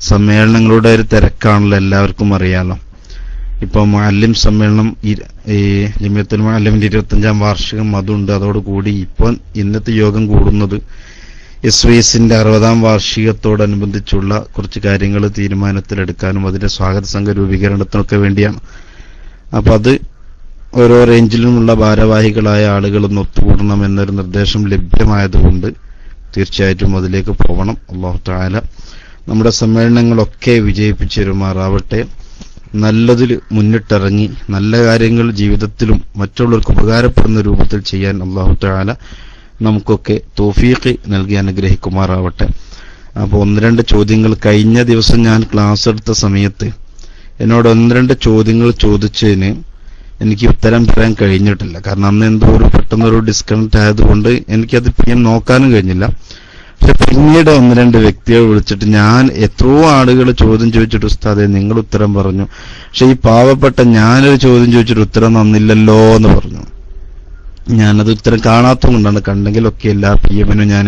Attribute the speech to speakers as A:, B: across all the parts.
A: സമ്മേളനങ്ങളുടെ ഒരു തിരക്കാണല്ലോ എല്ലാവർക്കും അറിയാലോ. ഇപ്പോൾ മാലിം സമ്മേളനം ഈ- ജമിയത്തുൽ മാലിമിന്റെ ഇരുപത്തഞ്ചാം വാർഷികം അതുണ്ട്. അതോടുകൂടി ഇപ്പോൾ ഇന്നത്തെ യോഗം കൂടുന്നത് എസ് വി എസിന്റെ അറുപതാം വാർഷികത്തോടനുബന്ധിച്ചുള്ള കുറച്ച് കാര്യങ്ങൾ തീരുമാനത്തിലെടുക്കാനും അതിന്റെ സ്വാഗത സംഘ രൂപീകരണത്തിനൊക്കെ വേണ്ടിയാണ്. അപ്പൊ അത് ഓരോ റേഞ്ചിലുമുള്ള ഭാരവാഹികളായ ആളുകൾ ഒന്ന് ഒത്തുകൂടണം എന്നൊരു നിർദ്ദേശം ലഭ്യമായതുകൊണ്ട് തീർച്ചയായിട്ടും അതിലേക്ക് പോകണം അള്ളാഹു താല നമ്മുടെ സമ്മേളനങ്ങളൊക്കെ വിജയിപ്പിച്ചിരുമാറാവട്ടെ നല്ലതിൽ മുന്നിട്ടിറങ്ങി നല്ല കാര്യങ്ങൾ ജീവിതത്തിലും മറ്റുള്ളവർക്ക് ഉപകാരപ്പെടുന്ന രൂപത്തിൽ ചെയ്യാൻ അള്ളാഹു താല നമുക്കൊക്കെ തോഫീഖ് നൽകി അനുഗ്രഹിക്കുമാറാവട്ടെ. അപ്പോൾ ഒന്ന് രണ്ട് ചോദ്യങ്ങൾ. കഴിഞ്ഞ ദിവസം ഞാൻ ക്ലാസ് എടുത്ത സമയത്ത് എന്നോട് ഒന്ന് രണ്ട് ചോദ്യങ്ങൾ ചോദിച്ചതിന് എനിക്ക് ഉത്തരം പറയാൻ കഴിഞ്ഞിട്ടില്ല. കാരണം അന്ന് എന്തോ ഒരു പെട്ടെന്നൊരു ഡിസ്കണക്ട് ആയതുകൊണ്ട് എനിക്കത് പിന്നെ നോക്കാനും കഴിഞ്ഞില്ല. പക്ഷെ പിന്നീട് ഒന്ന് രണ്ട് വ്യക്തികൾ വിളിച്ചിട്ട് ഞാൻ എത്രയോ ആളുകൾ ചോദ്യം ചോദിച്ചിട്ട് ഉസ്താദെ നിങ്ങൾ ഉത്തരം പറഞ്ഞു. പക്ഷെ ഈ പാവപ്പെട്ട ഞാനൊരു ചോദ്യം ചോദിച്ചിട്ട് ഉത്തരം തന്നില്ലല്ലോ എന്ന് പറഞ്ഞു. ഞാനത് ഉത്തരം കാണാത്തതുകൊണ്ടാണ് കണ്ടെങ്കിലൊക്കെ എല്ലാ പി എമ്മിനും ഞാൻ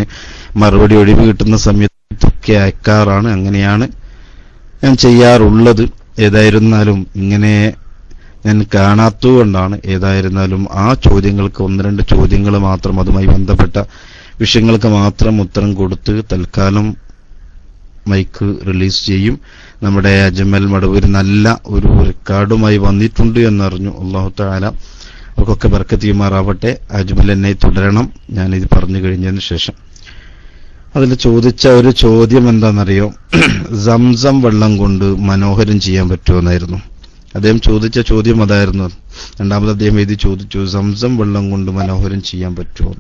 A: മറുപടി ഒഴിവ് കിട്ടുന്ന സമയത്തൊക്കെ അയക്കാറാണ്. അങ്ങനെയാണ് ഞാൻ ചെയ്യാറുള്ളത്. ഏതായിരുന്നാലും ഇങ്ങനെ ഞാൻ കാണാത്തതുകൊണ്ടാണ് ഏതായിരുന്നാലും ആ ചോദ്യങ്ങൾക്ക് ഒന്ന് രണ്ട് ചോദ്യങ്ങൾ മാത്രം അതുമായി ബന്ധപ്പെട്ട വിഷയങ്ങൾക്ക് മാത്രം ഉത്തരം കൊടുത്ത് തൽക്കാലം മൈക്ക് റിലീസ് ചെയ്യും. നമ്മുടെ അജ്മൽ മടവൂർ നല്ല ഒരു റെക്കോർഡുമായി വന്നിട്ടുണ്ട് എന്നറിഞ്ഞു അള്ളാഹു താല അവർക്കൊക്കെ ബർക്കത്തിയുമാറാവട്ടെ അജ്മൽ എന്നെ തുടരണം. ഞാനിത് പറഞ്ഞു കഴിഞ്ഞതിന് ശേഷം. അതിൽ ചോദിച്ച ഒരു ചോദ്യം എന്താണെന്നറിയോ? സംസം വെള്ളം കൊണ്ട് മനോഹരം ചെയ്യാൻ പറ്റുമെന്നായിരുന്നു അദ്ദേഹം ചോദിച്ച ചോദ്യം അതായിരുന്നു. രണ്ടാമത് അദ്ദേഹം എഴുതി ചോദിച്ചു സംസം വെള്ളം കൊണ്ട് മനോഹരം ചെയ്യാൻ പറ്റുമോ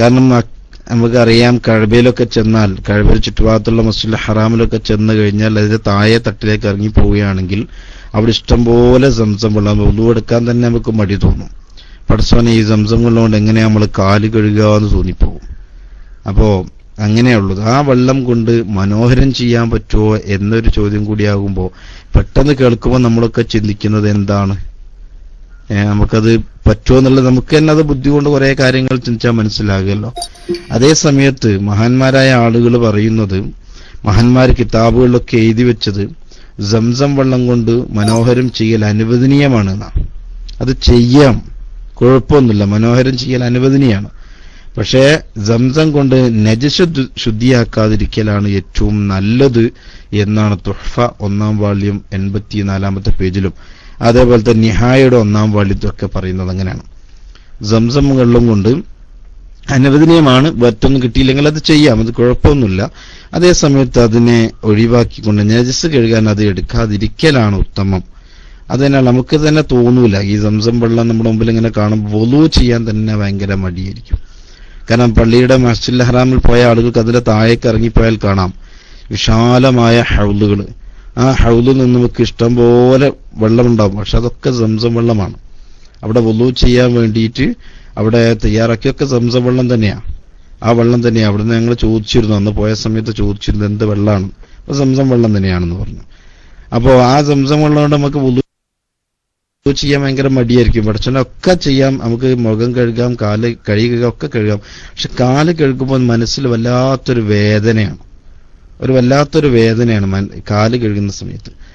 A: കാരണം നമുക്ക് നമുക്കറിയാം കഴബയിലൊക്കെ ചെന്നാൽ കഴബയിൽ ചുറ്റുഭാഗത്തുള്ള മസ്ജിദ് ഹറാമിലൊക്കെ ചെന്ന് കഴിഞ്ഞാൽ അതിന്റെ താഴെ തട്ടിലേക്ക് ഇറങ്ങി പോവുകയാണെങ്കിൽ അവിടെ ഇഷ്ടംപോലെ സംസം വെള്ളം ഒന്നുകൊടുക്കാൻ തന്നെ നമുക്ക് മടി തോന്നും. പടസോനെ ഈ സംസം വെള്ളം കൊണ്ട് എങ്ങനെ നമ്മൾ കാൽ കഴുകുക എന്ന് തോന്നിപ്പോകും. അപ്പോ അങ്ങനെയുള്ളത് ആ വെള്ളം കൊണ്ട് മനോഹരം ചെയ്യാൻ പറ്റുമോ എന്നൊരു ചോദ്യം കൂടിയാകുമ്പോൾ പെട്ടെന്ന് കേൾക്കുമ്പോൾ നമ്മളൊക്കെ ചിന്തിക്കുന്നത് എന്താണ്? നമുക്കത് പറ്റുമോ എന്നുള്ളത് നമുക്ക് തന്നെ അത് ബുദ്ധി കൊണ്ട് കുറെ കാര്യങ്ങൾ ചിന്തിച്ചാൽ മനസ്സിലാകുമല്ലോ. അതേ സമയത്ത് മഹാന്മാരായ ആളുകൾ പറയുന്നത് മഹാന്മാർ കിതാബുകളിലൊക്കെ എഴുതി വെച്ചത് സംസം വള്ളം കൊണ്ട് മനോഹരം ചെയ്യൽ അനുവദനീയമാണ് അത് ചെയ്യാം. കുഴപ്പമൊന്നുമില്ല. മനോഹരം ചെയ്യൽ അനുവദനീയമാണ്. പക്ഷേ സംസം കൊണ്ട് നജസ് ശുദ്ധിയാക്കാതിരിക്കലാണ് ഏറ്റവും നല്ലത് എന്നാണ് തുഹ്ഫ ഒന്നാം വാള്യം എൺപത്തിനാലാമത്തെ പേജിലും. അതേപോലെ തന്നെ നിഹായുടെ ഒന്നാം വലുതൊക്കെ പറയുന്നത് അങ്ങനെയാണ്. സംസം കൊണ്ട് അനുവദനീയമാണ് മറ്റൊന്നും കിട്ടിയില്ലെങ്കിൽ അത് ചെയ്യാം അത് കുഴപ്പമൊന്നുമില്ല. അതേ സമയത്ത് അതിനെ ഒഴിവാക്കിക്കൊണ്ട് നജസ് കഴുകാൻ അത് എടുക്കാതിരിക്കലാണ് ഉത്തമം. അതിനാൽ നമുക്ക് തന്നെ തോന്നൂല ഈ സംസം വെള്ളം നമ്മുടെ മുമ്പിൽ ഇങ്ങനെ കാണുമ്പോൾ വലു ചെയ്യാൻ തന്നെ ഭയങ്കര മടിയായിരിക്കും. കാരണം പള്ളിയുടെ മസ്ജിദ് ഹറാമിൽ പോയ ആളുകൾക്ക് അതിന്റെ താഴേക്ക് ഇറങ്ങിപ്പോയാൽ കാണാം. വിശാലമായ ഹൗലുകൾ ആ ഹൗലിൽ നിന്ന് നമുക്ക് ഇഷ്ടം പോലെ വെള്ളമുണ്ടാവും. പക്ഷെ അതൊക്കെ സംസം വെള്ളമാണ്. അവിടെ വലു ചെയ്യാൻ വേണ്ടിയിട്ട് അവിടെ തയ്യാറാക്കിയൊക്കെ സംസം വെള്ളം തന്നെയാണ് ആ വെള്ളം തന്നെയാണ് അവിടെ ഞങ്ങൾ ചോദിച്ചിരുന്നു. അന്ന് പോയ സമയത്ത് ചോദിച്ചിരുന്നു എന്ത് വെള്ളമാണ് അപ്പൊ സംസം വെള്ളം തന്നെയാണെന്ന് പറഞ്ഞു. അപ്പോൾ ആ സംസം വെള്ളം കൊണ്ട് നമുക്ക് വലു ചെയ്യാൻ ഭയങ്കര മടിയായിരിക്കും. ഒക്കെ ചെയ്യാം. നമുക്ക് മുഖം കഴുകാം കാൽ കഴുകുക ഒക്കെ കഴുകാം. പക്ഷെ കാൽ കഴുകുമ്പോൾ മനസ്സിൽ വല്ലാത്തൊരു വേദനയാണ്. ഒരു വല്ലാത്തൊരു വേദനയാണ് കാൽ കഴുകുന്ന സമയത്ത്.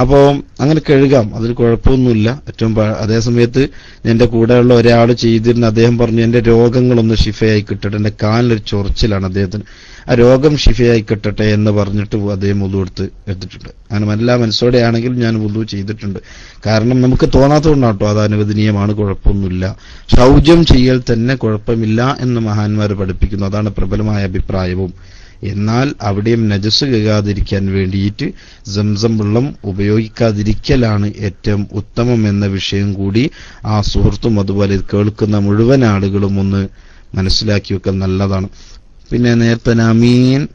A: അപ്പോൾ അങ്ങനെ കഴുകാം അതിൽ കുഴപ്പമൊന്നുമില്ല. ഏറ്റവും അതേ സമയത്ത് എന്റെ കൂടെയുള്ള ഒരാൾ ചെയ്തിരുന്ന അദ്ദേഹം പറഞ്ഞു എന്റെ രോഗങ്ങളൊന്ന് ഷിഫയായി കിട്ടട്ടെ എന്റെ കാലിലൊരു ചൊറിച്ചിലാണ് അദ്ദേഹത്തിന്. ആ രോഗം ഷിഫയായി കിട്ടട്ടെ എന്ന് പറഞ്ഞിട്ട് അദ്ദേഹം മുതു എടുത്ത് എടുത്തിട്ടുണ്ട്. അങ്ങനെ എല്ലാ മനസ്സോടെയാണെങ്കിലും ഞാൻ മുതു ചെയ്തിട്ടുണ്ട്. കാരണം നമുക്ക് തോന്നാത്തതുകൊണ്ടാണ് കേട്ടോ അത് അനുവദനീയമാണ് കുഴപ്പമൊന്നുമില്ല. ശൗചം ചെയ്യൽ തന്നെ കുഴപ്പമില്ല എന്ന് മഹാന്മാർ പഠിപ്പിക്കുന്നു. അതാണ് പ്രബലമായ അഭിപ്രായവും. എന്നാൽ അവിടെയും നജസ് കഴുകാതിരിക്കാൻ വേണ്ടിയിട്ട് സംസം വെള്ളം ഉപയോഗിക്കാതിരിക്കലാണ് ഏറ്റവും ഉത്തമം എന്ന വിഷയം കൂടി ആ സുഹൃത്തും അതുപോലെ കേൾക്കുന്ന മുഴുവൻ ആളുകളും ഒന്ന് മനസ്സിലാക്കി വെക്കൽ നല്ലതാണ്. പിന്നെ നേരത്തെ നമീൻ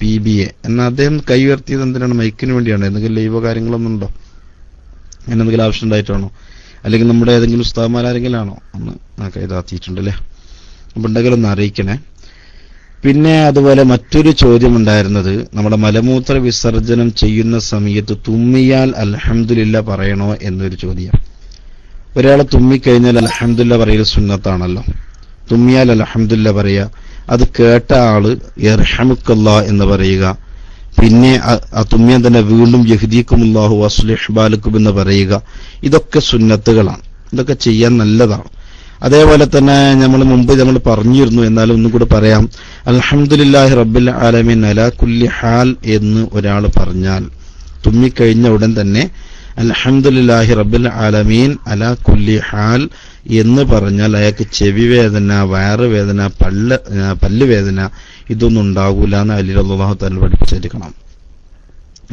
A: പി ബി എ. എന്നാൽ അദ്ദേഹം കൈ ഉയർത്തിയത് എന്തിനാണ്? മൈക്കിന് വേണ്ടിയാണ്. എന്തെങ്കിലും ലൈവോ കാര്യങ്ങളൊന്നും ഉണ്ടോ? അങ്ങനെ എന്തെങ്കിലും ആവശ്യം ഉണ്ടായിട്ടാണോ? അല്ലെങ്കിൽ നമ്മുടെ ഏതെങ്കിലും ഉസ്താദ്മാരാരെങ്കിലും ആണോ? ഒന്ന് ആ കൈതാത്തിയിട്ടുണ്ട് അല്ലേ? അപ്പൊ ഉണ്ടെങ്കിൽ ഒന്ന് അറിയിക്കണേ. പിന്നെ അതുപോലെ മറ്റൊരു ചോദ്യം ഉണ്ടായിരുന്നത് നമ്മുടെ മലമൂത്ര വിസർജനം ചെയ്യുന്ന സമയത്ത് തുമ്മിയാൽ അലഹമില്ല പറയണോ എന്നൊരു ചോദ്യം. ഒരാൾ തുമ്മിക്കഴിഞ്ഞാൽ അലഹമില്ല പറയൽ സുന്നത്താണല്ലോ. തുമ്മിയാൽ അലഹമില്ല പറയുക. അത് കേട്ട ആൾ എർഹമുക്കല്ല എന്ന് പറയുക. പിന്നെ ആ തുമ്മിയാൻ തന്നെ വീണ്ടും യഹ്ദീക്കുമുല്ലാഹു ബാലക്കും എന്ന് പറയുക. ഇതൊക്കെ സുന്നത്തുകളാണ്. ഇതൊക്കെ ചെയ്യാൻ നല്ലതാണ്. അതേപോലെ തന്നെ നമ്മൾ മുമ്പ് നമ്മൾ പറഞ്ഞിരുന്നു എന്നാലും ഒന്നും കൂടെ പറയാം. അലഹമുല്ലാഹി റബ്ബിൽ ആലമീൻ അലാ കുല്ലി ഹാൽ എന്ന് ഒരാൾ പറഞ്ഞാൽ തുമ്മിക്കഴിഞ്ഞ ഉടൻ തന്നെ അലഹമുല്ലാഹി റബ്ബിൽ ആലമീൻ അലാ കുല്ലി ഹാൽ എന്ന് പറഞ്ഞാൽ അയാൾക്ക് ചെവി വേദന വയറ് വേദന പല്ല് പല്ല് വേദന ഇതൊന്നും ഉണ്ടാകൂല എന്ന് അലി അള്ളാഹു പഠിപ്പിച്ചിരിക്കണം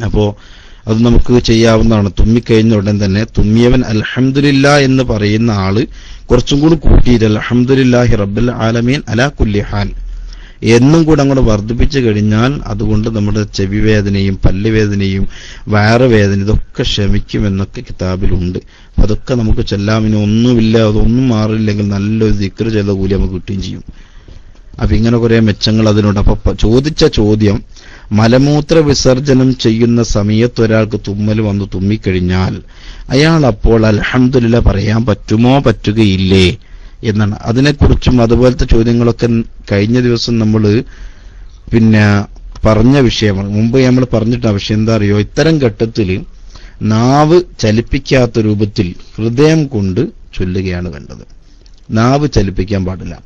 A: അപ്പോ അത് നമുക്ക് ചെയ്യാവുന്നതാണ്. തുമ്മിക്കഴിഞ്ഞ ഉടൻ തന്നെ തുമ്മിയവൻ അൽഹംദുലില്ല എന്ന് പറയുന്ന ആൾ കുറച്ചും കൂടി കൂട്ടിയിട്ട് അൽഹംദുലില്ലാഹി റബ്ബിൽ ആലമീൻ അലാ കുല്ലി ഹാൽ എന്നും കൂടെ അങ്ങോട്ട് വർദ്ധിപ്പിച്ചു കഴിഞ്ഞാൽ അതുകൊണ്ട് നമ്മുടെ ചെവി വേദനയും പല്ലുവേദനയും വയറുവേദന ഇതൊക്കെ ശമിക്കുമെന്നൊക്കെ കിതാബിലുണ്ട്. അതൊക്കെ നമുക്ക് ചെല്ലാം. ഇനി ഒന്നുമില്ല അതൊന്നും മാറില്ലെങ്കിൽ നല്ലൊരു ദിക്കറ് ചെയ്ത കൂലി നമുക്ക് കിട്ടുകയും ചെയ്യും. അപ്പൊ ഇങ്ങനെ കുറെ മെച്ചങ്ങൾ അതിനുണ്ട് അപ്പൊ ചോദിച്ച ചോദ്യം മലമൂത്ര വിസർജനം ചെയ്യുന്ന സമയത്ത് ഒരാൾക്ക് തുമ്മൽ വന്ന് തുമ്മിക്കഴിഞ്ഞാൽ അയാൾ അപ്പോൾ അലഹമുല്ല പറയാൻ പറ്റുമോ പറ്റുകയില്ലേ എന്നാണ്. അതിനെക്കുറിച്ചും അതുപോലത്തെ ചോദ്യങ്ങളൊക്കെ കഴിഞ്ഞ ദിവസം നമ്മൾ പിന്നെ പറഞ്ഞ വിഷയമാണ്. മുമ്പ് നമ്മൾ പറഞ്ഞിട്ട് വിഷയം എന്താ അറിയോ? ഇത്തരം ഘട്ടത്തിൽ നാവ് ചലിപ്പിക്കാത്ത രൂപത്തിൽ ഹൃദയം കൊണ്ട് ചൊല്ലുകയാണ് വേണ്ടത്. നാവ് ചലിപ്പിക്കാൻ പാടില്ല.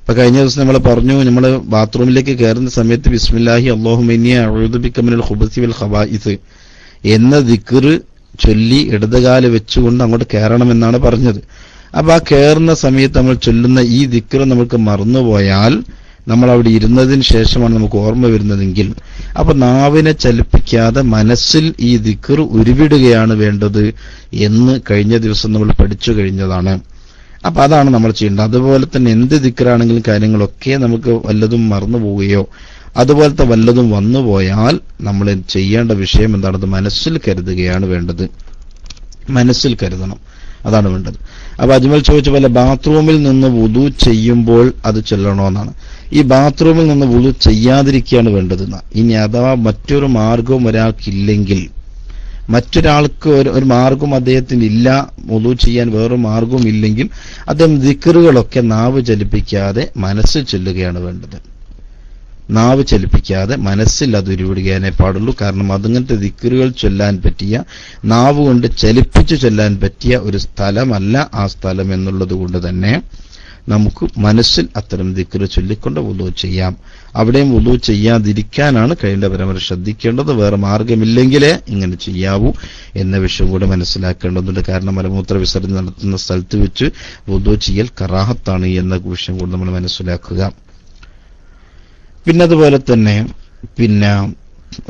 A: ഇപ്പൊ കഴിഞ്ഞ ദിവസം നമ്മൾ പറഞ്ഞു നമ്മൾ ബാത്റൂമിലേക്ക് കയറുന്ന സമയത്ത് ബിസ്മില്ലാഹി അള്ളാഹുമിനിയ വൽ ഖബായിസ് എന്ന ദിക്കർ ചൊല്ലി ഇടതുകാൽ വെച്ചുകൊണ്ട് അങ്ങോട്ട് കയറണമെന്നാണ് പറഞ്ഞത്. അപ്പൊ ആ കയറുന്ന സമയത്ത് നമ്മൾ ചൊല്ലുന്ന ഈ ദിക്കർ നമുക്ക് മറന്നുപോയാൽ നമ്മൾ അവിടെ ഇരുന്നതിന് ശേഷമാണ് നമുക്ക് ഓർമ്മ വരുന്നതെങ്കിൽ അപ്പൊ നാവിനെ ചലിപ്പിക്കാതെ മനസ്സിൽ ഈ ദിക്കർ ഉരുവിടുകയാണ് വേണ്ടത് എന്ന് കഴിഞ്ഞ ദിവസം നമ്മൾ പഠിച്ചു കഴിഞ്ഞതാണ്. അപ്പൊ അതാണ് നമ്മൾ ചെയ്യേണ്ടത്. അതുപോലെ തന്നെ എന്ത് ദിക്കറാണെങ്കിലും കാര്യങ്ങളൊക്കെ നമുക്ക് വല്ലതും മറന്നു പോവുകയോ അതുപോലത്തെ വല്ലതും വന്നുപോയാൽ നമ്മൾ ചെയ്യേണ്ട വിഷയം എന്താണത് മനസ്സിൽ കരുതുകയാണ് വേണ്ടത്. മനസ്സിൽ കരുതണം. അതാണ് വേണ്ടത്. അപ്പൊ അജ്മൽ ചോദിച്ച പോലെ ബാത്റൂമിൽ നിന്ന് വുതു ചെയ്യുമ്പോൾ അത് ചെല്ലണമെന്നാണ്. ഈ ബാത്റൂമിൽ നിന്ന് വുതു ചെയ്യാതിരിക്കുകയാണ് വേണ്ടത് ഇനി അഥവാ മറ്റൊരു മാർഗവും ഒരാൾക്കില്ലെങ്കിൽ മറ്റൊരാൾക്ക് ഒരു ഒരു മാർഗം അദ്ദേഹത്തിന് ഇല്ല മുതു ചെയ്യാൻ വേറെ മാർഗവും ഇല്ലെങ്കിൽ അദ്ദേഹം ദിക്കറുകളൊക്കെ നാവ് ചലിപ്പിക്കാതെ മനസ്സിൽ ചൊല്ലുകയാണ് വേണ്ടത്. നാവ് ചലിപ്പിക്കാതെ മനസ്സിൽ അത് ഉരുവിടുകയാനേ പാടുള്ളൂ. കാരണം അതങ്ങനത്തെ ദിക്കറുകൾ ചൊല്ലാൻ പറ്റിയ നാവ് കൊണ്ട് ചലിപ്പിച്ചു ചൊല്ലാൻ പറ്റിയ ഒരു സ്ഥലമല്ല ആ സ്ഥലം എന്നുള്ളത് കൊണ്ട് തന്നെ നമുക്ക് മനസ്സിൽ അത്തരം ദിക്കറ് ചൊല്ലിക്കൊണ്ട് വുളു ചെയ്യാം. അവിടെയും വുളു ചെയ്യാതിരിക്കാനാണ് കഴിയേണ്ട പരമാവധി ശ്രദ്ധിക്കേണ്ടത്. വേറെ മാർഗമില്ലെങ്കിലേ ഇങ്ങനെ ചെയ്യാവൂ എന്ന വിഷയം കൂടെ മനസ്സിലാക്കേണ്ടതുണ്ട്. കാരണം മലമൂത്ര വിസർജനം നടത്തുന്ന സ്ഥലത്ത് വെച്ച് വുളു ചെയ്യൽ കറാഹത്താണ് എന്ന വിഷയം കൂടെ നമ്മൾ മനസ്സിലാക്കുക. പിന്നെ അതുപോലെ തന്നെ പിന്നെ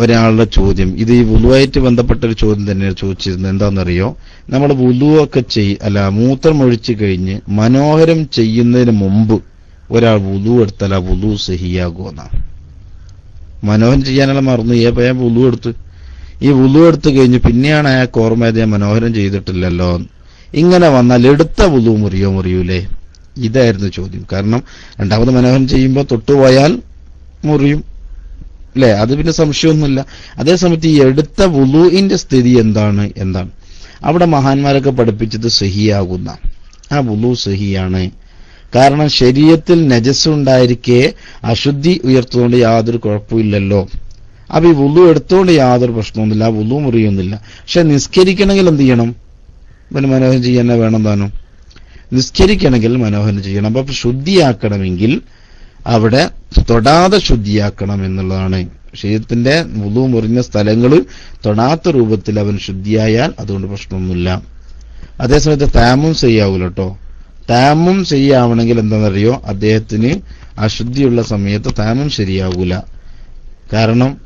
A: ഒരാളുടെ ചോദ്യം. ഇത് ഈ വുലുവായിട്ട് ബന്ധപ്പെട്ട ഒരു ചോദ്യം തന്നെയാണ് ചോദിച്ചിരുന്നത് എന്താണെന്നറിയോ? നമ്മൾ വുലുവൊക്കെ ചെയ് അല്ല മൂത്രമൊഴിച്ചു കഴിഞ്ഞ് മനോഹരം ചെയ്യുന്നതിന് മുമ്പ് ഒരാൾ വുലു എടുത്താൽ ആ വുളു സഹിയാകുമെന്നാണ് മനോഹരം ചെയ്യാനുള്ള മറന്നു. ഏ പയ വുലു എടുത്ത്? ഈ വുലു എടുത്ത് കഴിഞ്ഞ് പിന്നെയാണ് ആ ഓർമ്മയത് ഞാൻ മനോഹരം ചെയ്തിട്ടില്ലല്ലോ. ഇങ്ങനെ വന്നാൽ എടുത്ത വുലു മുറിയോ മുറിയൂലേ? ഇതായിരുന്നു ചോദ്യം. കാരണം രണ്ടാമത് മനോഹരം ചെയ്യുമ്പോൾ തൊട്ടുപോയാൽ മുറിയും. അല്ലെ അത് പിന്നെ സംശയമൊന്നുമില്ല. അതേസമയത്ത് ഈ എടുത്ത വുളുവിന്റെ സ്ഥിതി എന്താണ്? എന്താണ്? അവിടെ മഹാന്മാരൊക്കെ പഠിപ്പിച്ചത് സഹിയാകുന്ന. ആ വുളു സഹിയാണ്. കാരണം ശരീരത്തിൽ നജസ് ഉണ്ടായിരിക്കെ അശുദ്ധി ഉയർത്തുകൊണ്ട് യാതൊരു കുഴപ്പമില്ലല്ലോ. അപ്പൊ ഈ വുളു എടുത്തുകൊണ്ട് യാതൊരു പ്രശ്നമൊന്നുമില്ല. ആ വുളു മുറിയൊന്നുമില്ല. പക്ഷെ നിസ്കരിക്കണമെങ്കിൽ എന്ത് ചെയ്യണം? പിന്നെ മനോഹരം ചെയ്യാൻ വേണം താനും. നിസ്കരിക്കണമെങ്കിൽ മനോഹരം ചെയ്യണം. അപ്പൊ ശുദ്ധിയാക്കണമെങ്കിൽ അവിടെ തൊടാതെ ശുദ്ധിയാക്കണം എന്നുള്ളതാണ്. ശരീരത്തിന്റെ മുതു മുറിഞ്ഞ സ്ഥലങ്ങൾ തൊടാത്ത രൂപത്തിൽ അവൻ ശുദ്ധിയായാൽ അതുകൊണ്ട് പ്രശ്നമൊന്നുമില്ല. അതേസമയത്ത് താമും ചെയ്യാവൂല കേട്ടോ താമും ചെയ്യാവണമെങ്കിൽ എന്താണെന്നറിയോ? അദ്ദേഹത്തിന് അശുദ്ധിയുള്ള സമയത്ത് താമും ശരിയാവൂല. കാരണം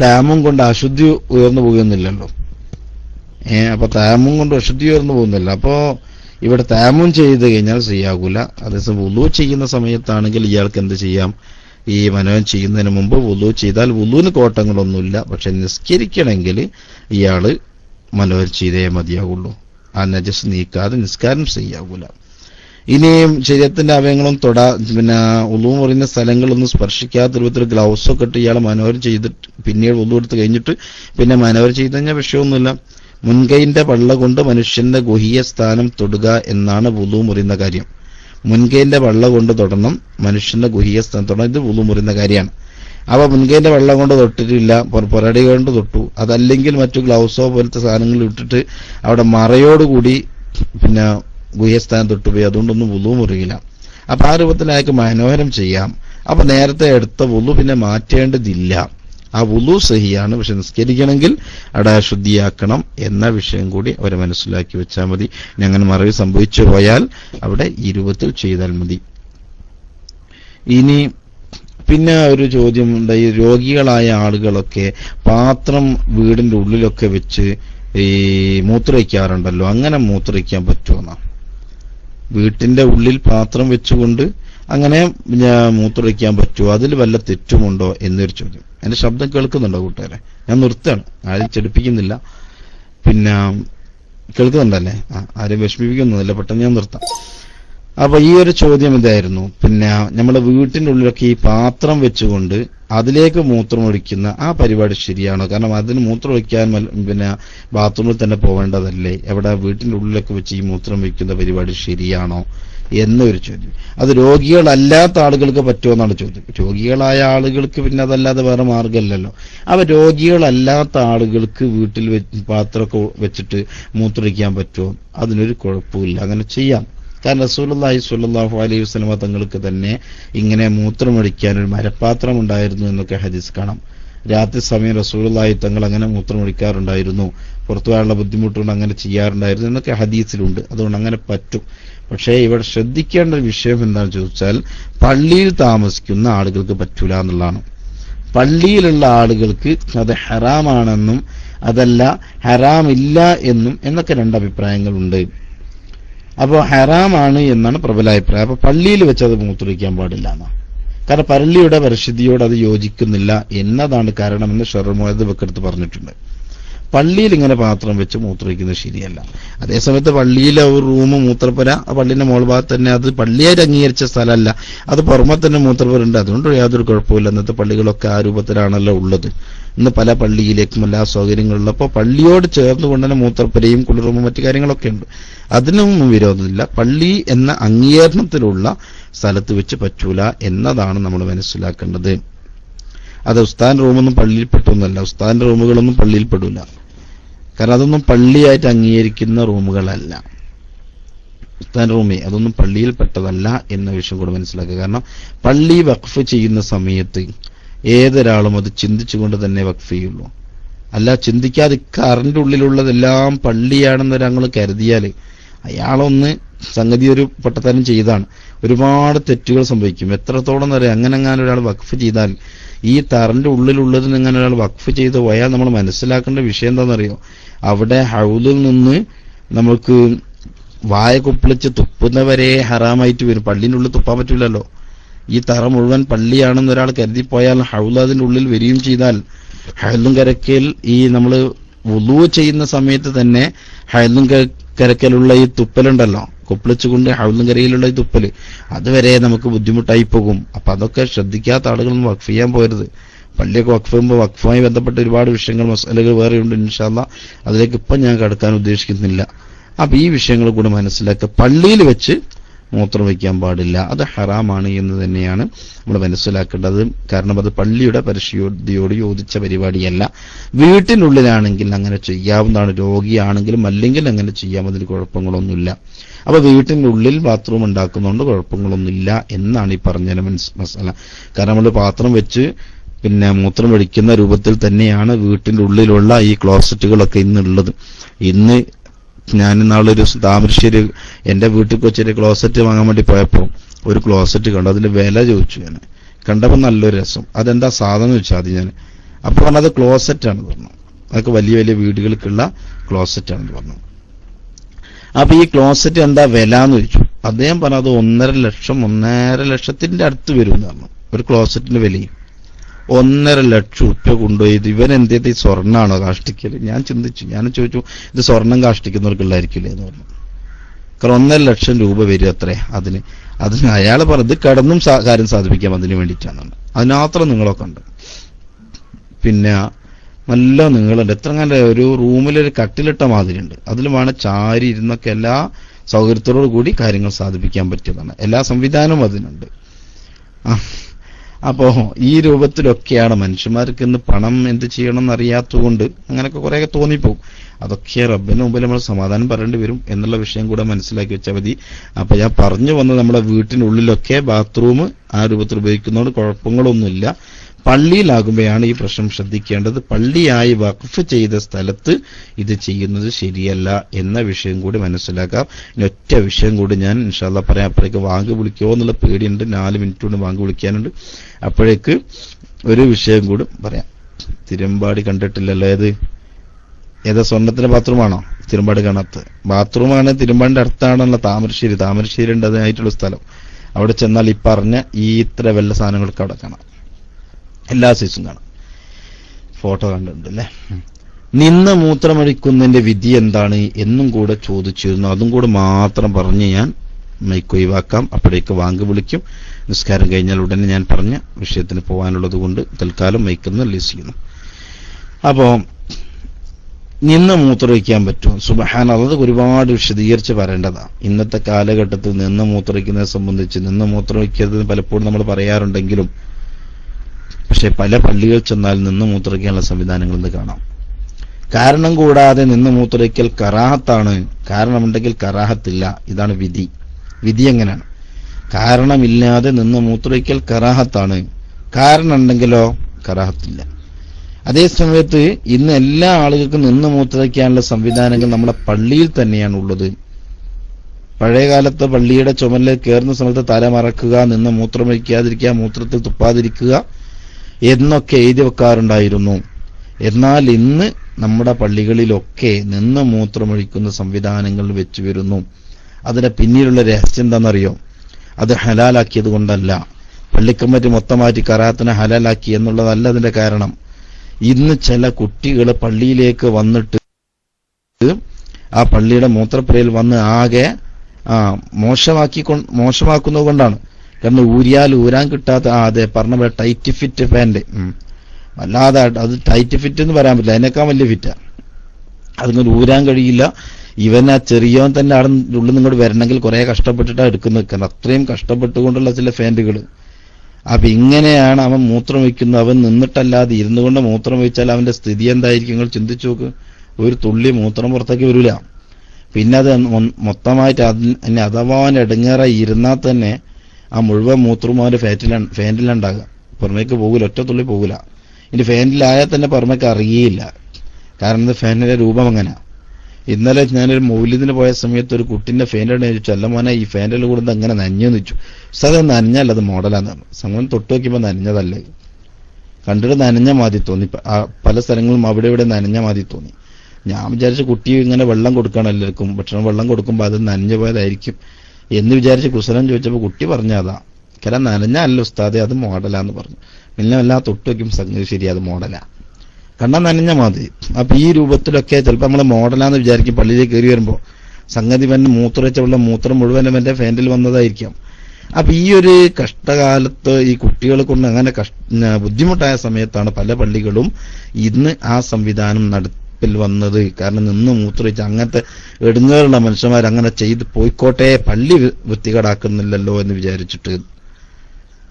A: താമും കൊണ്ട് അശുദ്ധി ഉയർന്നു പോകുന്നില്ലല്ലോ. ഏ അപ്പൊ താമും കൊണ്ട് അശുദ്ധി ഉയർന്നു പോകുന്നില്ല. അപ്പോ ഇവിടെ താമും ചെയ്ത് കഴിഞ്ഞാൽ ചെയ്യാകൂല അതേസമയം വുളു ചെയ്യുന്ന സമയത്താണെങ്കിൽ ഇയാൾക്ക് എന്ത് ചെയ്യാം? ഈ മനോഹരം ചെയ്യുന്നതിന് മുമ്പ് വുളു ചെയ്താൽ വുളുവിന് കോട്ടങ്ങളൊന്നുമില്ല. പക്ഷെ നിസ്കരിക്കണമെങ്കിൽ ഇയാൾ മനോഹരം ചെയ്തേ മതിയാകുള്ളൂ ആ നജസ് നീക്കാതെ നിസ്കാരം ചെയ്യാകൂല ഇനിയും ശരീരത്തിന്റെ അവയങ്ങളും തൊടാ പിന്നെ ഉളുവും പറയുന്ന സ്ഥലങ്ങളൊന്നും സ്പർശിക്കാത്ത രൂപത്തിൽ ഗ്ലൗസ് ഒക്കെ ഇട്ട് ഇയാൾ മനോഹരം ചെയ്തിട്ട് പിന്നീട് ഉളു എടുത്ത് കഴിഞ്ഞിട്ട് പിന്നെ മനോഹരം ചെയ്ത് കഴിഞ്ഞാൽ വിഷയമൊന്നുമില്ല. മുൻകൈന്റെ വള്ള കൊണ്ട് മനുഷ്യന്റെ ഗുഹീയ സ്ഥാനം തൊടുക എന്നാണ് വുളു മുറിയുന്ന കാര്യം. മുൻകൈന്റെ വള്ള കൊണ്ട് തൊടണം മനുഷ്യന്റെ ഗുഹ്യ സ്ഥാനം തൊടണം ഇത് വുളു മുറിയുന്ന കാര്യമാണ് അവ മുൻകൈന്റെ വെള്ളം കൊണ്ട് തൊട്ടിട്ടില്ല പുരടി കൊണ്ട് തൊട്ടു. അതല്ലെങ്കിൽ മറ്റു ഗ്ലൗസോ പോലത്തെ സാധനങ്ങൾ ഇട്ടിട്ട് അവിടെ മറയോടുകൂടി പിന്നെ ഗുഹ്യസ്ഥാനം തൊട്ടുപോയി. അതുകൊണ്ടൊന്നും വുളു മുറിയില്ല. അപ്പൊ ആ രൂപത്തിൽ അയാൾക്ക് മനോഹരം ചെയ്യാം. അപ്പൊ നേരത്തെ എടുത്ത വുളു പിന്നെ മാറ്റേണ്ടതില്ല. ആ വുളു സഹിയാണ് പക്ഷെ നിസ്കരിക്കണമെങ്കിൽ അവിടെ ശുദ്ധിയാക്കണം എന്ന വിഷയം കൂടി അവരെ മനസ്സിലാക്കി വെച്ചാൽ മതി. അങ്ങനെ മറവി സംഭവിച്ചു പോയാൽ അവിടെ ഈ രൂപത്തിൽ ചെയ്താൽ മതി. ഇനി പിന്നെ ഒരു ചോദ്യം ഉണ്ട്. ഈ രോഗികളായ ആളുകളൊക്കെ പാത്രം വീടിന്റെ ഉള്ളിലൊക്കെ വെച്ച് ഈ മൂത്രയ്ക്കാറുണ്ടല്ലോ. അങ്ങനെ മൂത്രയ്ക്കാൻ പറ്റുമെന്നാ വീട്ടിന്റെ ഉള്ളിൽ പാത്രം വെച്ചുകൊണ്ട് അങ്ങനെ മൂത്രയിക്കാൻ പറ്റുമോ അതിൽ വല്ല തെറ്റുമുണ്ടോ എന്നൊരു ചോദ്യം. എന്റെ ശബ്ദം കേൾക്കുന്നുണ്ടോ കൂട്ടുകാരെ? ഞാൻ നിർത്തുകയാണ്. ആരും ചെടുപ്പിക്കുന്നില്ല. പിന്നെ കേൾക്കുന്നുണ്ടല്ലേ? ആരും വിഷമിപ്പിക്കുന്നില്ല. പെട്ടെന്ന് ഞാൻ നിർത്താം. അപ്പൊ ഈ ഒരു ചോദ്യം ഇതായിരുന്നു. പിന്നെ നമ്മുടെ വീട്ടിന്റെ ഉള്ളിലൊക്കെ ഈ പാത്രം വെച്ചുകൊണ്ട് അതിലേക്ക് മൂത്രമൊഴിക്കുന്ന ആ പരിപാടി ശരിയാണോ? കാരണം അതിന് മൂത്രമൊഴിക്കാൻ പിന്നെ ബാത്റൂമിൽ തന്നെ പോവേണ്ടതല്ലേ? എവിടെ വീട്ടിന്റെ ഉള്ളിലൊക്കെ വെച്ച് ഈ മൂത്രം വയ്ക്കുന്ന പരിപാടി ശരിയാണോ? എന്നൊരു ചോദ്യം. അത് രോഗികളല്ലാത്ത ആളുകൾക്ക് പറ്റുമോ എന്നാണ് ചോദ്യം. രോഗികളായ ആളുകൾക്ക് പിന്നെ അതല്ലാതെ വേറെ മാർഗമല്ലല്ലോ അവ രോഗികളല്ലാത്ത ആളുകൾക്ക് വീട്ടിൽ പാത്രമൊക്കെ വെച്ചിട്ട് മൂത്രമൊഴിക്കാൻ പറ്റുമോ? അതിനൊരു കുഴപ്പമില്ല അങ്ങനെ ചെയ്യാം. കാരണം റസൂലുള്ളാഹി സ്വല്ലല്ലാഹു അലൈഹി വസ്ലമ തങ്ങൾക്ക് തന്നെ ഇങ്ങനെ മൂത്രമൊഴിക്കാൻ ഒരു മരപ്പാത്രം ഉണ്ടായിരുന്നു എന്നൊക്കെ ഹദീസ് കാണാം. രാത്രി സമയം റസൂലുള്ളാഹി തങ്ങൾ അങ്ങനെ മൂത്രമൊഴിക്കാറുണ്ടായിരുന്നു. പുറത്തു പോകാനുള്ള ബുദ്ധിമുട്ടുകൊണ്ട് അങ്ങനെ ചെയ്യാറുണ്ടായിരുന്നു എന്നൊക്കെ ഹദീസിലുണ്ട്. അതുകൊണ്ട് അങ്ങനെ പറ്റും. പക്ഷേ ഇവിടെ ശ്രദ്ധിക്കേണ്ട ഒരു വിഷയം എന്താണെന്ന് ചോദിച്ചാൽ പള്ളിയിൽ താമസിക്കുന്ന ആളുകൾക്ക് പറ്റൂല എന്നുള്ളതാണ്. പള്ളിയിലുള്ള ആളുകൾക്ക് അത് ഹറാമാണെന്നും അതല്ല ഹറാമില്ല എന്നും എന്നൊക്കെ രണ്ട് അഭിപ്രായങ്ങളുണ്ട്. അപ്പോൾ ഹറാമാണ് എന്നാണ് പ്രബല അഭിപ്രായം അപ്പൊ പള്ളിയിൽ വെച്ച് അത് മൂത്രിക്കാൻ പാടില്ല എന്നാ. കാരണം പള്ളിയുടെ പരിശുദ്ധിയോട് അത് യോജിക്കുന്നില്ല എന്നതാണ് കാരണമെന്ന് ഷെറമോയത് വെക്കെടുത്ത് പറഞ്ഞിട്ടുണ്ട്. പള്ളിയിൽ ഇങ്ങനെ പാത്രം വെച്ച് മൂത്രമൊഴിക്കുന്നത് ശരിയല്ല അതേസമയത്ത് പള്ളിയിലെ ഒരു റൂം മൂത്രപ്പുര ആ പള്ളിന്റെ മോൾ ഭാഗത്ത് തന്നെ അത് പള്ളിയായിട്ട് അംഗീകരിച്ച സ്ഥലമല്ല. അത് പുറമെ തന്നെ മൂത്രപ്പുര ഉണ്ട് അതുകൊണ്ട് യാതൊരു കുഴപ്പമില്ല ഇന്നത്തെ പള്ളികളൊക്കെ ആ രൂപത്തിലാണല്ലോ ഉള്ളത്. ഇന്ന് പല പള്ളിയിലേക്കും എല്ലാ സൗകര്യങ്ങളുള്ളപ്പോൾ പള്ളിയോട് ചേർന്നുകൊണ്ട് തന്നെ മൂത്രപ്പുരയും കുളിറൂമും മറ്റു കാര്യങ്ങളൊക്കെ ഉണ്ട്. അതിനൊന്നും വിരോധമില്ല. പള്ളി എന്ന അംഗീകരണത്തിലുള്ള സ്ഥലത്ത് വെച്ച് പറ്റൂല എന്നതാണ് നമ്മൾ മനസ്സിലാക്കേണ്ടത്. അത് ഉസ്താൻ റൂമൊന്നും പള്ളിയിൽ പെട്ടൊന്നല്ല ഉസ്താന്റെ റൂമുകളൊന്നും പള്ളിയിൽ പെടില്ല കാരണം അതൊന്നും പള്ളിയായിട്ട് അംഗീകരിക്കുന്ന റൂമുകളല്ല. ഉസ്താൻ റൂമേ അതൊന്നും പള്ളിയിൽ പെട്ടതല്ല എന്ന വിഷയം കൂടെ മനസ്സിലാക്കുക. കാരണം പള്ളി വഖഫ് ചെയ്യുന്ന സമയത്ത് ഏതൊരാളും അത് ചിന്തിച്ചുകൊണ്ട് തന്നെ വഖഫ് ചെയ്യുള്ളൂ. അല്ല ചിന്തിക്കാതെ കറിന്റെ ഉള്ളിലുള്ളതെല്ലാം പള്ളിയാണെന്ന് ഒരാൾ കരുതിയാൽ അയാളൊന്ന് സംഗതി ഒരു പൊട്ടത്തരം ചെയ്താണ്. ഒരുപാട് തെറ്റുകൾ സംഭവിക്കും. എത്രത്തോളം എന്ന് പറയാം അങ്ങനെ അങ്ങനെ ഒരാൾ വഖഫ് ചെയ്താൽ ഈ തറന്റെ ഉള്ളിലുള്ളതിന് അങ്ങനെ ഒരാൾ വഖഫ് ചെയ്ത് പോയാൽ നമ്മൾ മനസ്സിലാക്കേണ്ട വിഷയം എന്താണെന്നറിയോ? അവിടെ ഹൗലിൽ നിന്ന് നമുക്ക് വായ കുപ്പിളിച്ച് തുപ്പുന്നവരെ ഹറാമായിട്ട് വരും. പള്ളിന്റെ ഉള്ളിൽ തുപ്പാൻ പറ്റില്ലല്ലോ ഈ തറ മുഴുവൻ പള്ളിയാണെന്ന് ഒരാൾ കരുതിപ്പോയാൽ ഹൗൽ അതിന്റെ ഉള്ളിൽ വരികയും ചെയ്താൽ ഹൈലും കരക്കയിൽ ഈ നമ്മൾ വുളു ചെയ്യുന്ന സമയത്ത് തന്നെ ഹൈലും കരക്കലുള്ള ഈ തുപ്പലുണ്ടല്ലോ. കൊപ്പിളിച്ചുകൊണ്ട് ഹൗലും കരയിലുള്ള ഈ തുപ്പൽ. അതുവരെ നമുക്ക് ബുദ്ധിമുട്ടായി പോകും അപ്പൊ അതൊക്കെ ശ്രദ്ധിക്കാത്ത ആളുകളൊന്നും വഖഫ് ചെയ്യാൻ പോരുത്. പള്ളിയൊക്കെ വഖഫ് ചെയ്യുമ്പോൾ വഖഫുമായി ബന്ധപ്പെട്ട ഒരുപാട് വിഷയങ്ങൾ മസാലകൾ വേറെയുണ്ട് ഇൻഷാല്ല. അതിലേക്ക് ഇപ്പം ഞാൻ കടക്കാൻ ഉദ്ദേശിക്കുന്നില്ല. അപ്പൊ ഈ വിഷയങ്ങൾ കൂടെ മനസ്സിലാക്കുക. പള്ളിയിൽ വെച്ച് മൂത്രം വയ്ക്കാൻ പാടില്ല. അത് ഹറാമാണ് എന്ന് തന്നെയാണ് നമ്മൾ മനസ്സിലാക്കേണ്ടത്. കാരണം അത് പള്ളിയുടെ പരിശുദ്ധിയോട് യോജിച്ച പരിപാടിയല്ല. വീട്ടിനുള്ളിലാണെങ്കിൽ അങ്ങനെ ചെയ്യാവുന്നതാണ്. രോഗിയാണെങ്കിലും അല്ലെങ്കിൽ അങ്ങനെ ചെയ്യാം. അതിൽ കുഴപ്പങ്ങളൊന്നുമില്ല. അപ്പൊ വീട്ടിനുള്ളിൽ ബാത്റൂം ഉണ്ടാക്കുന്നതുകൊണ്ട് കുഴപ്പങ്ങളൊന്നുമില്ല എന്നാണ് ഈ പറഞ്ഞ മസാല. കാരണം നമ്മൾ പാത്രം വെച്ച് പിന്നെ മൂത്രം ഒഴിക്കുന്ന രൂപത്തിൽ തന്നെയാണ് വീട്ടിന്റെ ഉള്ളിലുള്ള ഈ ക്ലോസറ്റുകളൊക്കെ ഇന്നുള്ളത്. ഇന്ന് ഞാൻ ഇന്നാളൊരു താമരശ്ശേരി എന്റെ വീട്ടിൽ വെച്ചൊരു ക്ലോസറ്റ് വാങ്ങാൻ വേണ്ടി പോയപ്പോൾ ഒരു ക്ലോസറ്റ് കണ്ടു. അതിന്റെ വില ചോദിച്ചു ഞാൻ. കണ്ടപ്പോൾ നല്ലൊരു രസം. അതെന്താ സാധനം ചോദിച്ചാൽ അത് ഞാൻ. അപ്പൊ പറഞ്ഞത് ക്ലോസറ്റ് ആണ് പറഞ്ഞു. അതൊക്കെ വലിയ വലിയ വീടുകൾക്കുള്ള ക്ലോസറ്റ് ആണെന്ന് പറഞ്ഞു. അപ്പോൾ ഈ ക്ലോസറ്റ് എന്താ വില എന്ന് ചോദിച്ചു. അദ്ദേഹം പറഞ്ഞത് ഒന്നര ലക്ഷം ഒന്നര ലക്ഷത്തിന്റെ അടുത്ത് വരും എന്ന് പറഞ്ഞു. ഒരു ക്ലോസറ്റിന്റെ വിലയും. ഒന്നര ലക്ഷം ഉറുപ്പ്യ കൊണ്ടുപോയി. ഇത് ഇവൻ എന്തേത് ഈ സ്വർണാണോ കാഷ്ടിക്കൽ ഞാൻ ചിന്തിച്ചു. ഞാൻ ചോദിച്ചു ഇത് സ്വർണം കാഷ്ടിക്കുന്നവർക്കുള്ളായിരിക്കില്ലേ എന്ന് പറഞ്ഞു. കാരണം ഒന്നര ലക്ഷം രൂപ വരും അത്രേ അതിന്. അതിന് അയാൾ പറഞ്ഞത് കടന്നും കാര്യം സാധിപ്പിക്കാം അതിന് വേണ്ടിയിട്ടാണ് അതിനാത്രം നിങ്ങളൊക്കെ ഉണ്ട്. പിന്നെ നല്ല നിങ്ങളുണ്ട്. എത്ര കണ്ട ഒരു റൂമിലൊരു കട്ടിലിട്ട മാതിരിയുണ്ട്. അതിൽ വേണം ചാരി ഇരുന്നൊക്കെ എല്ലാ സൗകര്യത്തോടു കൂടി കാര്യങ്ങൾ സാധിപ്പിക്കാൻ പറ്റിയതാണ്. എല്ലാ സംവിധാനവും അതിനുണ്ട്. ആ, അപ്പോ ഈ രൂപത്തിലൊക്കെയാണ് മനുഷ്യന്മാർക്ക് ഇന്ന് പണം എന്ത് ചെയ്യണം എന്നറിയാത്തതുകൊണ്ട് അങ്ങനെയൊക്കെ കുറെയൊക്കെ തോന്നിപ്പോകും. അതൊക്കെ റബ്ബിന് മുമ്പിൽ നമ്മൾ സമാധാനം പറയേണ്ടി വരും എന്നുള്ള വിഷയം കൂടെ മനസ്സിലാക്കി വെച്ചാൽ മതി. അപ്പൊ ഞാൻ പറഞ്ഞു വന്ന നമ്മുടെ വീട്ടിനുള്ളിലൊക്കെ ബാത്റൂം ആ രൂപത്തിൽ ഉപയോഗിക്കുന്നതുകൊണ്ട് കുഴപ്പങ്ങളൊന്നുമില്ല. പള്ളിയിലാകുമ്പോഴാണ് ഈ പ്രശ്നം ശ്രദ്ധിക്കേണ്ടത്. പള്ളിയായി വഖഫ് ചെയ്ത സ്ഥലത്ത് ഇത് ചെയ്യുന്നത് ശരിയല്ല എന്ന വിഷയം കൂടി മനസ്സിലാക്കാം. ഇനി ഒറ്റ വിഷയം കൂടി ഞാൻ ഇൻഷാല്ല പറയാം. അപ്പോഴേക്ക് വാങ്ക് വിളിക്കുമോ എന്നുള്ള പേടിയുണ്ട്. നാല് മിനിറ്റ് കൊണ്ട് വാങ്ക് വിളിക്കാനുണ്ട്. അപ്പോഴേക്ക് ഒരു വിഷയം കൂടി പറയാം. തിരുമ്പാടി കണ്ടിട്ടില്ലല്ലോ ഏത്? ഏതാ സ്വർണത്തിന്റെ ബാത്റൂമാണോ? തിരുമ്പാട് കാണാത്ത. ബാത്റൂമാണ് തിരുമ്പാടിന്റെ അടുത്താണല്ലോ താമരശ്ശേരി. താമരശ്ശേരി ഉണ്ട് അതിനായിട്ടുള്ള സ്ഥലം. അവിടെ ചെന്നാൽ ഈ പറഞ്ഞ ഈ ഇത്ര വെള്ള സാധനങ്ങളൊക്കെ അവിടെ കാണാം. എല്ലാ സൈസും കാണാം. ഫോട്ടോ കണ്ടിട്ടുണ്ട് അല്ലേ നിന്ന് മൂത്രമൊഴിക്കുന്നതിന്റെ വിധി എന്താണ് എന്നും കൂടെ ചോദിച്ചിരുന്നു. അതും കൂടെ മാത്രം പറഞ്ഞ് ഞാൻ മൈക്ക് ഒഴിവാക്കാം. അപ്പോഴേക്ക് വാങ്ക് വിളിക്കും. നിസ്കാരം കഴിഞ്ഞാൽ ഉടനെ ഞാൻ പറഞ്ഞ വിഷയത്തിന് പോകാനുള്ളത് കൊണ്ട് തൽക്കാലം മൈക്കൊന്ന് റിലീസ് ചെയ്യുന്നു. അപ്പോൾ നിന്ന് മൂത്രമൊഴിക്കാൻ പറ്റും സുബഹാൻ അത് ഒരുപാട് വിശദീകരിച്ച് പറയേണ്ടതാണ് ഇന്നത്തെ കാലഘട്ടത്തിൽ നിന്ന് മൂത്രമൊഴിക്കുന്നതിനെ സംബന്ധിച്ച് നിന്ന് മൂത്രമൊഴിക്കരുത് പലപ്പോഴും നമ്മൾ പറയാറുണ്ടെങ്കിലും പക്ഷെ പല പള്ളികൾ ചെന്നാൽ നിന്ന് മൂത്രയ്ക്കാനുള്ള സംവിധാനങ്ങൾ ഇന്ന് കാണാം. കാരണം കൂടാതെ നിന്ന് മൂത്രയ്ക്കൽ കറാഹത്താണ്. കാരണമുണ്ടെങ്കിൽ കറാഹത്തില്ല. ഇതാണ് വിധി. വിധി എങ്ങനെയാണ്? കാരണമില്ലാതെ നിന്ന് മൂത്രയ്ക്കൽ കറാഹത്താണ്. കാരണം ഉണ്ടെങ്കിലോ കറാഹത്തില്ല. അതേ സമയത്ത് ഇന്ന് എല്ലാ ആളുകൾക്കും നിന്ന് മൂത്രയ്ക്കാനുള്ള സംവിധാനങ്ങൾ നമ്മുടെ പള്ളിയിൽ തന്നെയാണ് ഉള്ളത്. പഴയ കാലത്ത് പള്ളിയുടെ ചുമലിൽ കയറുന്ന സമയത്ത് തല മറക്കുക നിന്ന് മൂത്രമൊഴിക്കാതിരിക്കുക മൂത്രത്തിൽ തുപ്പാതിരിക്കുക എന്നൊക്കെ എഴുതി വെക്കാറുണ്ടായിരുന്നു. എന്നാൽ ഇന്ന് നമ്മുടെ പള്ളികളിലൊക്കെ നിന്ന് മൂത്രമൊഴിക്കുന്ന സംവിധാനങ്ങൾ വെച്ച് വരുന്നു. അതിന്റെ പിന്നീടുള്ള രഹസ്യം എന്താണെന്നറിയോ? അത് ഹലാലാക്കിയത് കൊണ്ടല്ല. പള്ളിക്കമ്മറ്റി മൊത്തമാറ്റി കറാത്തിനെ ഹലാലാക്കി എന്നുള്ളതല്ല അതിന്റെ കാരണം. ഇന്ന് ചില കുട്ടികൾ പള്ളിയിലേക്ക് വന്നിട്ട് ആ പള്ളിയുടെ മൂത്രപ്പുരയിൽ വന്ന് ആകെ ആ മോശമാക്കി മോശമാക്കുന്നത് കൊണ്ടാണ്. കാരണം ഊരിയാൽ ഊരാൻ കിട്ടാത്ത ആ അതെ പറഞ്ഞ പോലെ ടൈറ്റ് ഫിറ്റ് പാന്റ് അല്ലാതെ അത് ടൈറ്റ് ഫിറ്റ് എന്ന് പറയാൻ പറ്റില്ല. അതിനേക്കാൾ വലിയ ഫിറ്റാ അതിങ്ങനെ ഊരാൻ കഴിയില്ല. ഇവൻ ആ ചെറിയവൻ തന്നെ അവിടെ ഉള്ളിൽ നിങ്ങോട്ട് വരണമെങ്കിൽ കുറെ കഷ്ടപ്പെട്ടിട്ടാണ് എടുക്കുന്ന നിൽക്കുന്നത്. അത്രയും കഷ്ടപ്പെട്ടുകൊണ്ടുള്ള ചില ഫാന്റുകൾ അപ്പൊ ഇങ്ങനെയാണ് അവൻ മൂത്രം വയ്ക്കുന്നത്. അവൻ നിന്നിട്ടല്ലാതെ ഇരുന്നു കൊണ്ട് മൂത്രം വെച്ചാൽ അവന്റെ സ്ഥിതി എന്തായിരിക്കും? നിങ്ങൾ ചിന്തിച്ചു നോക്ക്. ഒരു തുള്ളി മൂത്രം പുറത്തേക്ക് വരില്ല. പിന്നെ അത് മൊത്തമായിട്ട് അതിന് അഥവാൻ ഇടങ്ങേറായി ഇരുന്നാൽ തന്നെ ആ മുഴുവൻ മൂത്രവും അവന്റെ ഫാറ്റിലാണ് ഫാന്റിലുണ്ടാകുക പുറമേക്ക് പോകില്ല ഒറ്റ തുള്ളി പോകില്ല ഇനി ഫാനിലായാൽ തന്നെ പുറമേക്ക് അറിയയില്ല. കാരണം ഇത് ഫാനിന്റെ രൂപം അങ്ങനെ. ഇന്നലെ ഞാനൊരു മൗല്യത്തിന് പോയ സമയത്ത് ഒരു കുട്ടിന്റെ ഫാന്റെ ചോദിച്ചു അല്ല മോനെ ഈ ഫാനിൽ കൂടുന്നത് അങ്ങനെ നനഞ്ഞെന്ന് ചോദിച്ചു. പക്ഷെ അത് നനഞ്ഞല്ല അത് മോഡലാന്ന് സംഗതി തൊട്ട് നോക്കിയപ്പോൾ നനഞ്ഞതല്ലേ കണ്ടിട്ട് നനഞ്ഞ മാതി തോന്നി. പല സ്ഥലങ്ങളും അവിടെ ഇവിടെ നനഞ്ഞ മാതി തോന്നി. ഞാൻ വിചാരിച്ച കുട്ടി ഇങ്ങനെ വെള്ളം കൊടുക്കണം എല്ലാവർക്കും. ഭക്ഷണം വെള്ളം കൊടുക്കുമ്പോൾ അത് നനഞ്ഞു പോയതായിരിക്കും. എന്ന് വിചാരിച്ച് കുസലം ചോദിച്ചപ്പോൾ കുട്ടി പറഞ്ഞതാ അതാ. നനഞ്ഞല്ല ഉസ്താദെ അത് മോഡലാന്ന് പറഞ്ഞു. പിന്നെ എല്ലാം തൊട്ട് വയ്ക്കും സംഗതി ശരി അത് മോഡലാ. കണ്ണ നനഞ്ഞ മതി അപ്പൊ ഈ രൂപത്തിലൊക്കെ ചിലപ്പോൾ നമ്മൾ മോഡലാന്ന് വിചാരിക്കും പള്ളിയിലേക്ക് കയറി വരുമ്പോൾ സംഗതി വന്നെ മൂത്രവെച്ചുള്ള മൂത്രം മുഴുവൻ എന്റെ ഫാൻഡിൽ വന്നതായിരിക്കാം. അപ്പൊ ഈ ഒരു കഷ്ടകാലത്ത് ഈ കുട്ടികളെ കൊണ്ട് അങ്ങനെ ബുദ്ധിമുട്ടായ സമയത്താണ് പല പള്ളികളും ഇന്ന് ആ സംവിധാനം നടപ്പിൽ വന്നത്. കാരണം നിന്ന് മൂത്രിച്ച് അങ്ങനത്തെ എടുങ്ങേറുള്ള മനുഷ്യന്മാർ അങ്ങനെ ചെയ്ത് പോയിക്കോട്ടെ പള്ളി വൃത്തികേടാക്കുന്നില്ലല്ലോ എന്ന് വിചാരിച്ചിട്ട്.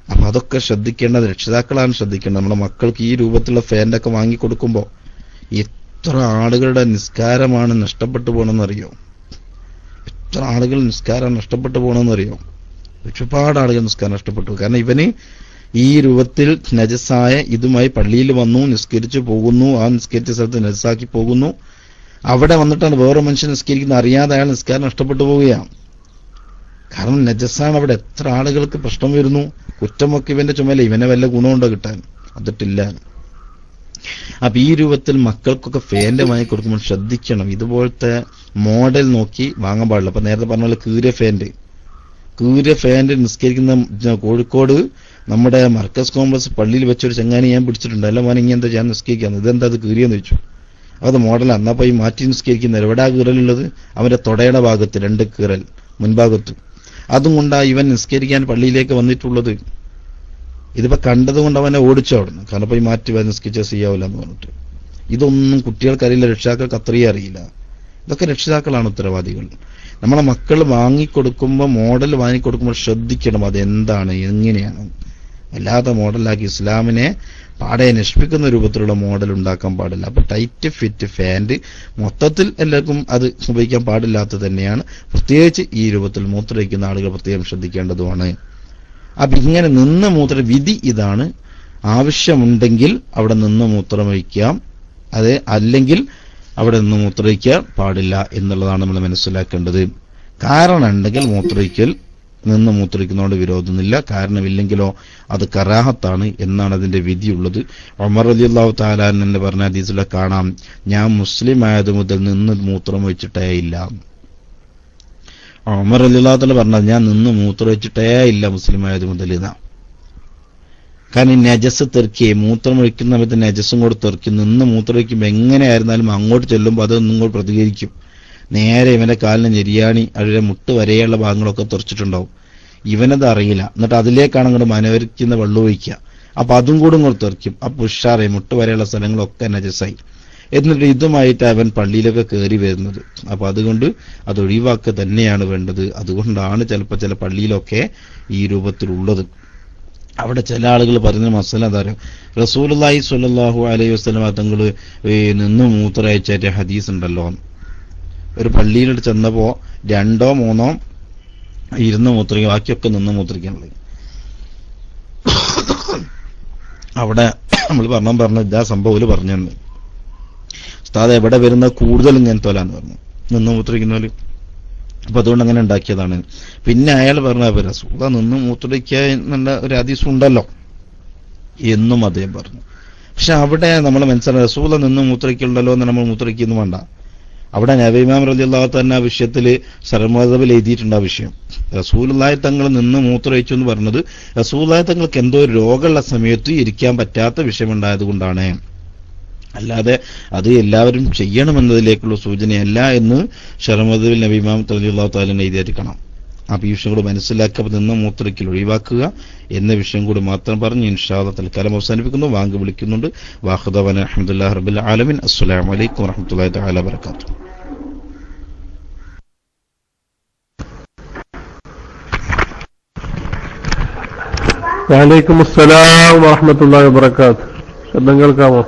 A: അപ്പൊ അതൊക്കെ ശ്രദ്ധിക്കേണ്ടത് രക്ഷിതാക്കളാണ് ശ്രദ്ധിക്കേണ്ടത്. നമ്മുടെ മക്കൾക്ക് ഈ രൂപത്തിലുള്ള ഫാന്റെ ഒക്കെ വാങ്ങിക്കൊടുക്കുമ്പോൾ എത്ര ആളുകളുടെ നിസ്കാരമാണ് നഷ്ടപ്പെട്ടു പോകണമെന്നറിയോ എത്ര ആളുകൾ നിസ്കാരം നഷ്ടപ്പെട്ടു പോകണമെന്നറിയോ ഒരുപാട് ആളുകൾ നിസ്കാരം നഷ്ടപ്പെട്ടു. കാരണം ഇവന് ഈ രൂപത്തിൽ നജസായ ഇതുമായി പള്ളിയിൽ വന്നു നിസ്കരിച്ചു പോകുന്നു ആ നിസ്കരിച്ച സ്ഥലത്ത് നജസാക്കി പോകുന്നു. അവിടെ വന്നിട്ടാണ് വേറെ മനുഷ്യൻ നിസ്കരിക്കുന്ന അറിയാതെ അയാൾ നിസ്കാരം നഷ്ടപ്പെട്ടു പോവുകയാണ്. കാരണം നജസാണ് അവിടെ. എത്ര ആളുകൾക്ക് പ്രശ്നം വരുന്നു. കുറ്റമൊക്കെ ഇവന്റെ ചുമല. ഇവനെ വല്ല ഗുണമുണ്ടോ കിട്ടാൻ? അതിട്ടില്ല. അപ്പൊ ഈ രൂപത്തിൽ മക്കൾക്കൊക്കെ ഫാന്റെ വാങ്ങി കൊടുക്കുമ്പോൾ ശ്രദ്ധിക്കണം. ഇതുപോലത്തെ മോഡൽ നോക്കി വാങ്ങാൻ പാടില്ല. അപ്പൊ നേരത്തെ പറഞ്ഞ പോലെ കീര ഫാന്റ്. കീര ഫാന്റ് നിസ്കരിക്കുന്ന കോഴിക്കോട് നമ്മുടെ മർക്കസ് കോംപ്ലക്സ് പള്ളിയിൽ വെച്ചൊരു ചങ്ങാനി ഞാൻ പിടിച്ചിട്ടുണ്ട്. അല്ല മോനെ ഇങ്ങനെ എന്താ ഞാൻ നിസ്കരിക്കാന്ന്? ഇതെന്താ അത് കീറിയെന്ന് വെച്ചു അത് മോഡലാണ് എന്നാ പോയി മാറ്റി നിസ്കരിക്കുന്ന എവിടാ കീറലുള്ളത്? അവന്റെ തൊടയുടെ ഭാഗത്ത് രണ്ട് കീറൽ മുൻഭാഗത്ത്. അതും കൊണ്ടാ ഇവൻ നിസ്കരിക്കാൻ പള്ളിയിലേക്ക് വന്നിട്ടുള്ളത്. ഇതിപ്പോ കണ്ടത് കൊണ്ട് അവനെ ഓടിച്ചു അവിടുന്ന്. കാരണം പോയി മാറ്റി വന്ന് നിസ്കരിച്ചാൽ ചെയ്യാവില്ല എന്ന് പറഞ്ഞിട്ട്. ഇതൊന്നും കുട്ടികൾക്കറിയില്ല രക്ഷിതാക്കൾക്ക് അത്രയും അറിയില്ല. ഇതൊക്കെ രക്ഷിതാക്കളാണ് ഉത്തരവാദികൾ. നമ്മളെ മക്കൾ വാങ്ങിക്കൊടുക്കുമ്പോൾ മോഡൽ വാങ്ങിക്കൊടുക്കുമ്പോൾ ശ്രദ്ധിക്കണം അതെന്താണ് എങ്ങനെയാണ്. വല്ലാത്ത മോഡലാക്കി ഇസ്ലാമിനെ പാടെ നശിപ്പിക്കുന്ന രൂപത്തിലുള്ള മോഡൽ ഉണ്ടാക്കാൻ പാടില്ല. അപ്പൊ ടൈറ്റ് ഫിറ്റ് ഫാൻഡ് മൊത്തത്തിൽ എല്ലാവർക്കും അത് ഉപയോഗിക്കാൻ പാടില്ലാത്തത് തന്നെയാണ്. പ്രത്യേകിച്ച് ഈ രൂപത്തിൽ മൂത്രയിക്കുന്ന ആളുകൾ പ്രത്യേകം ശ്രദ്ധിക്കേണ്ടതുമാണ്. അപ്പൊ ഇങ്ങനെ നിന്ന് മൂത്ര വിധി ഇതാണ്. ആവശ്യമുണ്ടെങ്കിൽ അവിടെ നിന്ന് മൂത്രമൊഴിക്കാം. അത് അല്ലെങ്കിൽ അവിടെ നിന്ന് മൂത്രയിക്കാൻ പാടില്ല എന്നുള്ളതാണ് നമ്മൾ മനസ്സിലാക്കേണ്ടത്. കാരണം ഉണ്ടെങ്കിൽ മൂത്രയിക്കൽ നിന്ന് മൂത്രിക്കുന്നതോട് വിരോധമൊന്നുമില്ല കാരണമില്ലെങ്കിലോ അത് കറാഹത്താണ് എന്നാണ് അതിന്റെ വിധിയുള്ളത്. ഒമർ അലി അള്ളാഹു താലാൻ എന്ന് പറഞ്ഞ ഹദീസിലെ കാണാം. ഞാൻ മുസ്ലിം ആയത് മുതൽ നിന്ന് മൂത്രം ഒഴിച്ചിട്ടേ ഇല്ല. ഒമർ അലി അള്ളാഹു താല പറഞ്ഞത് ഞാൻ നിന്ന് മൂത്രം ഒഴിച്ചിട്ടേ ഇല്ല മുസ്ലിം ആയത് മുതൽ ഇതാ കാരണം ഈ നജസ് തെറുക്കി മൂത്രം ഒഴിക്കുന്ന സമയത്ത് നജസും കൂടെ തെറുക്കി. നിന്ന് മൂത്രം ഒഴിക്കുമ്പോൾ എങ്ങനെയായിരുന്നാലും അങ്ങോട്ട് ചെല്ലുമ്പോൾ അതൊന്നും കൂടെ പ്രതികരിക്കും. നേരെ ഇവന്റെ കാലിന് ഞെരിയാണി അവരുടെ മുട്ട് വരെയുള്ള ഭാഗങ്ങളൊക്കെ തുറച്ചിട്ടുണ്ടാവും. ഇവനത് അറിയില്ല. എന്നിട്ട് അതിലേക്കാണ് അങ്ങോട്ട് മനോരിക്കുന്ന വെള്ളം ഒഴിക്കുക. അപ്പൊ അതും കൂടെ ഇങ്ങോട്ട് തെറിക്കും. ആ പുഷാറെ മുട്ട് വരെയുള്ള സ്ഥലങ്ങളൊക്കെ നജസായി. എന്നിട്ട് ഇതുമായിട്ട് അവൻ പള്ളിയിലൊക്കെ കയറി വരുന്നത്. അപ്പൊ അതുകൊണ്ട് അത് ഒഴിവാക്കുക തന്നെയാണ് വേണ്ടത്. അതുകൊണ്ടാണ് ചിലപ്പോൾ ചില പള്ളിയിലൊക്കെ ഈ രൂപത്തിലുള്ളത്. അവിടെ ചില ആളുകൾ പറയുന്ന മസല തരം റസൂലി സ്വല്ലല്ലാഹു അലൈഹി വസ്ലം തങ്ങൾ നിന്ന് മൂത്രയച്ചേറ്റ ഹദീസ് ഉണ്ടല്ലോ ഒരു പള്ളിയിൽ ചെന്നപ്പോ രണ്ടോ മൂന്നോ ഇരുന്ന് മൂത്രിക്കും ബാക്കിയൊക്കെ നിന്ന് മൂത്രിക്കാനുള്ളത് അവിടെ നമ്മൾ പറഞ്ഞു പറഞ്ഞു ഇതാ സംഭവം പറഞ്ഞു ഉസ്താദ് എവിടെ വരുന്ന കൂടുതൽ ഇങ്ങനത്തെ പോലാന്ന് പറഞ്ഞു. നിന്ന് മൂത്രിക്കുന്നവര്. അപ്പൊ അതുകൊണ്ട് അങ്ങനെ ഉണ്ടാക്കിയതാണ്. പിന്നെ അയാൾ പറഞ്ഞ റസൂല നിന്ന് മൂത്രയ്ക്കുക എന്നുള്ള ഒരു ഹദീസ് ഉണ്ടല്ലോ. എന്നും അദ്ദേഹം പറഞ്ഞു. പക്ഷെ അവിടെ നമ്മൾ മനസ്സിലായി റസൂല നിന്ന് മൂത്രയ്ക്കുണ്ടല്ലോ എന്ന് നമ്മൾ മൂത്രയ്ക്കുന്നു വേണ്ട. അവിടെ നബിമാം റലിയല്ലാഹു തന്നെ ആ വിഷയത്തിൽ സർമതബിൽ എഴുതിയിട്ടുണ്ട് ആ വിഷയം. റസൂലായി തങ്ങൾ നിന്ന് മൂത്രയിച്ചു എന്ന് പറഞ്ഞത് റസൂലായി തങ്ങൾക്ക് എന്തോ ഒരു രോഗമുള്ള സമയത്ത് ഇരിക്കാൻ പറ്റാത്ത വിഷയമുണ്ടായത് കൊണ്ടാണ്. അല്ലാതെ അത് എല്ലാവരും ചെയ്യണമെന്നതിലേക്കുള്ള സൂചനയല്ല എന്ന് ഷർമദബിൽ നബിമാം തലിയുള്ള താലിനെ എഴുതിയിരിക്കണം അപ്പൊ ഈ വിഷയം കൂടെ മനസ്സിലാക്കുക നിന്ന് മൂത്രയ്ക്കൽ ഒഴിവാക്കുക എന്ന വിഷയം കൂടി മാത്രം പറഞ്ഞ് ഇൻഷാദ തൽക്കാലം അവസാനിപ്പിക്കുന്നു. വാങ്ക് വിളിക്കുന്നുണ്ട്. വാഹുദവൻ അഹമ്മദുല്ലാ റബുൽ ആലമിൻ. അസ്സലാമു വലൈക്കും വറഹമത്തല്ലാഹി താല വരക്കാത്തു
B: വലൈക്കും അസ്സലാം വറഹമത്തല്ലാഹി വബറകാത്ത് ശബ്ദം കേൾക്കാമോ?